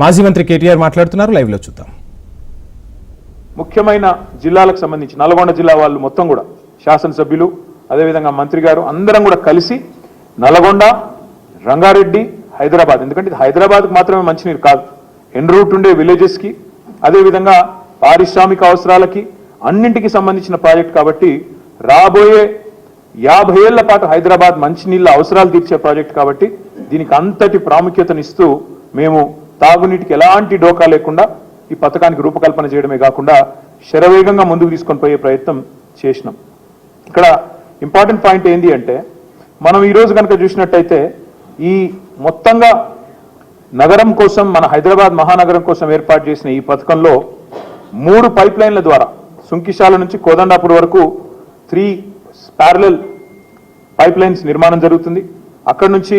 మాజీ మంత్రి కేటీఆర్ మాట్లాడుతున్నారు లైవ్లో చూద్దాం. ముఖ్యమైన జిల్లాలకు సంబంధించి నల్గొండ జిల్లా వాళ్ళు మొత్తం కూడా శాసనసభ్యులు అదేవిధంగా మంత్రి గారు అందరం కూడా కలిసి నల్గొండ రంగారెడ్డి హైదరాబాద్ ఎందుకంటే ఇది హైదరాబాద్కి మాత్రమే మంచినీరు కాదు. ఎన్ రూట్ ఉండే విలేజెస్కి అదేవిధంగా పారిశ్రామిక అవసరాలకి అన్నింటికి సంబంధించిన ప్రాజెక్ట్ కాబట్టి రాబోయే యాభై ఏళ్ళ పాటు హైదరాబాద్ మంచినీళ్ళ అవసరాలు తీర్చే ప్రాజెక్ట్ కాబట్టి దీనికి అంతటి ప్రాముఖ్యతనిస్తూ మేము తాగునీటికి ఎలాంటి డోకా లేకుండా ఈ పథకానికి రూపకల్పన చేయడమే కాకుండా శరవేగంగా ముందుకు తీసుకొని పోయే ప్రయత్నం చేసినాం. ఇక్కడ ఇంపార్టెంట్ పాయింట్ ఏంటి అంటే మనం ఈ రోజు కనుక చూసినట్టయితే ఈ మొత్తంగా నగరం కోసం మన హైదరాబాద్ మహానగరం కోసం ఏర్పాటు చేసిన ఈ పథకంలో మూడు పైప్ లైన్ల ద్వారా సుంకిశాల నుంచి కోదండాపూర్ వరకు త్రీ ప్యారలల్ పైప్ లైన్స్ నిర్మాణం జరుగుతుంది. అక్కడి నుంచి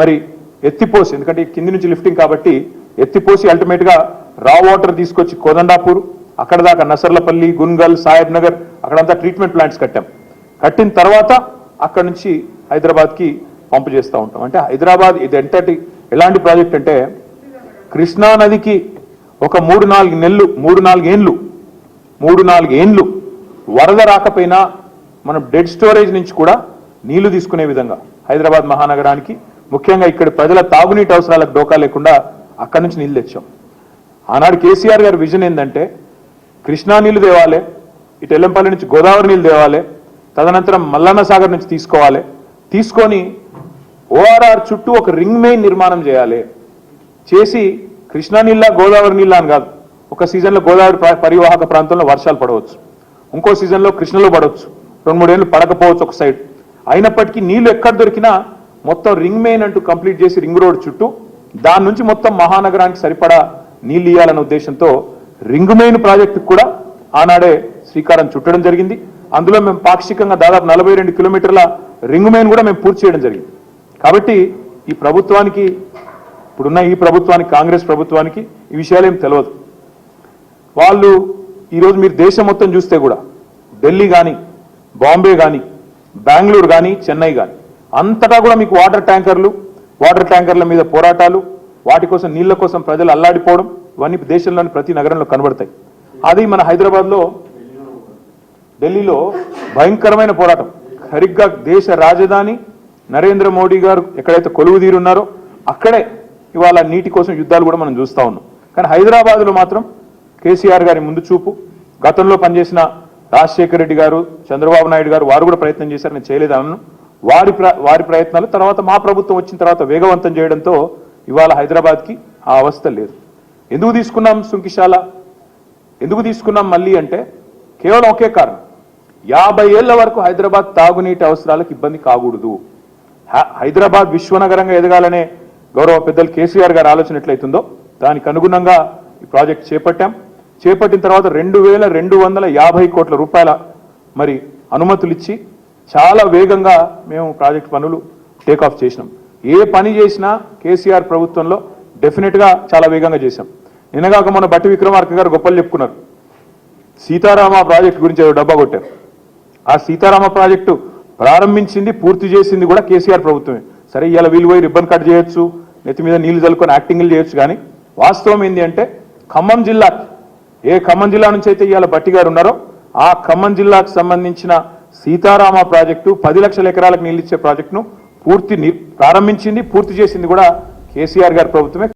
మరి ఎత్తిపోసి ఎందుకంటే కింది నుంచి లిఫ్టింగ్ కాబట్టి ఎత్తిపోసి అల్టిమేట్గా రా వాటర్ తీసుకొచ్చి కోదండాపూర్ అక్కడ దాకా నసర్లపల్లి గున్గల్ సాహెబ్ నగర్ అక్కడంతా ట్రీట్మెంట్ ప్లాంట్స్ కట్టాం. కట్టిన తర్వాత అక్కడ నుంచి హైదరాబాద్కి పంపు చేస్తూ ఉంటాం. అంటే హైదరాబాద్ ఇది ఎంతటి ఎలాంటి ప్రాజెక్ట్ అంటే కృష్ణా నదికి ఒక మూడు నాలుగు నెలలు మూడు నాలుగు ఏండ్లు మూడు నాలుగు ఏండ్లు వరద రాకపోయినా మనం డెడ్ స్టోరేజ్ నుంచి కూడా నీళ్ళు తీసుకునే విధంగా హైదరాబాద్ మహానగరానికి ముఖ్యంగా ఇక్కడ ప్రజల తాగునీటి అవసరాలకు డోకా లేకుండా అక్కడి నుంచి నీళ్ళు తెచ్చాం. ఆనాడు కేసీఆర్ గారి విజన్ ఏంటంటే కృష్ణా నీళ్ళు తేవాలి ఇటు ఎల్లంపల్లి నుంచి గోదావరి నీళ్ళు తేవాలి తదనంతరం మల్లన్న సాగర్ నుంచి తీసుకోవాలి తీసుకొని ఓఆర్ఆర్ చుట్టూ ఒక రింగ్ మెయిన్ నిర్మాణం చేయాలి. చేసి కృష్ణా నీళ్ళ గోదావరి నీళ్ళ అని కాదు ఒక సీజన్లో గోదావరి పరివాహక ప్రాంతంలో వర్షాలు పడవచ్చు. ఇంకో సీజన్లో కృష్ణలో పడవచ్చు. రెండు మూడేళ్ళు పడకపోవచ్చు ఒక సైడ్. అయినప్పటికీ నీళ్ళు ఎక్కడ దొరికినా మొత్తం రింగ్ మెయిన్ అంటూ కంప్లీట్ చేసి రింగ్ రోడ్ చుట్టూ దాని నుంచి మొత్తం మహానగరానికి సరిపడా నీళ్ళు ఇవ్వాలనే ఉద్దేశంతో రింగ్ మెయిన్ ప్రాజెక్టుకు కూడా ఆనాడే శ్రీకారం చుట్టడం జరిగింది. అందులో మేము పాక్షికంగా దాదాపు నలభై రెండు కిలోమీటర్ల రింగ్ మెయిన్ కూడా మేము పూర్తి చేయడం జరిగింది. కాబట్టి ఈ ప్రభుత్వానికి ఇప్పుడున్న ఈ ప్రభుత్వానికి కాంగ్రెస్ ప్రభుత్వానికి ఈ విషయాలు ఏం తెలియదు వాళ్ళు ఈరోజు మీరు దేశం మొత్తం చూస్తే కూడా ఢిల్లీ కానీ బాంబే కానీ బెంగళూరు కానీ చెన్నై కానీ అంతటా కూడా మీకు వాటర్ ట్యాంకర్లు వాటర్ ట్యాంకర్ల మీద పోరాటాలు వాటి కోసం నీళ్ళ కోసం ప్రజలు అల్లాడిపోవడం ఇవన్నీ దేశంలోని ప్రతి నగరంలో కనబడతాయి. అది మన హైదరాబాద్లో ఢిల్లీలో భయంకరమైన పోరాటం. సరిగ్గా దేశ రాజధాని నరేంద్ర మోడీ గారు ఎక్కడైతే కొలువు తీరున్నారో అక్కడే ఇవాళ నీటి కోసం యుద్ధాలు కూడా మనం చూస్తా ఉన్నాం. కానీ హైదరాబాద్లో మాత్రం కేసీఆర్ గారి ముందు చూపు గతంలో పనిచేసిన రాజశేఖర రెడ్డి గారు చంద్రబాబు నాయుడు గారు వారు కూడా ప్రయత్నం చేశారు నేను చేయలేదన్నాను వారి ప్ర- వారి ప్రయత్నాలు తర్వాత మా ప్రభుత్వం వచ్చిన తర్వాత వేగవంతం చేయడంతో ఇవాళ హైదరాబాద్కి ఆ అవస్థ లేదు. ఎందుకు తీసుకున్నాం సుంకిశాల ఎందుకు తీసుకున్నాం మళ్ళీ అంటే కేవలం ఒకే కారణం. యాభై ఏళ్ళ వరకు హైదరాబాద్ తాగునీటి అవసరాలకు ఇబ్బంది కాకూడదు. హైదరాబాద్ విశ్వనగరంగా ఎదగాలనే గౌరవ పెద్దలు కేసీఆర్ గారు ఆలోచన ఎట్లయితుందో దానికి అనుగుణంగా ఈ ప్రాజెక్ట్ చేపట్టాం. చేపట్టిన తర్వాత రెండు వేల రెండు వందల యాభై కోట్ల రూపాయల మరి అనుమతులు ఇచ్చి చాలా వేగంగా మేము ప్రాజెక్ట్ పనులు టేక్ ఆఫ్ చేసినాం. ఏ పని చేసినా కేసీఆర్ ప్రభుత్వంలో డెఫినెట్గా చాలా వేగంగా చేశాం. నిన్నగాక మన బట్టి విక్రమార్క గారు గొప్పలు చెప్పుకున్నారు. సీతారామ ప్రాజెక్ట్ గురించి డబ్బా కొట్టారు. ఆ సీతారామ ప్రాజెక్టు ప్రారంభించింది పూర్తి చేసింది కూడా కేసీఆర్ ప్రభుత్వమే. సరే ఇలా వీలు పోయి రిబ్బన్ కట్ చేయొచ్చు నెత్తి మీద నీళ్ళు చల్లుకొని యాక్టింగ్లు చేయొచ్చు కానీ వాస్తవం ఏంటి అంటే ఖమ్మం జిల్లా ఏ ఖమ్మం జిల్లా నుంచి అయితే ఇవాళ బట్టి గారు ఉన్నారో ఆ ఖమ్మం జిల్లాకు సంబంధించిన సీతారామ ప్రాజెక్టు పది లక్షల ఎకరాలకు నీళ్ళు ఇచ్చే ప్రాజెక్టును పూర్తి ప్రారంభించింది పూర్తి చేసింది కూడా కేసీఆర్ గారి ప్రభుత్వమే.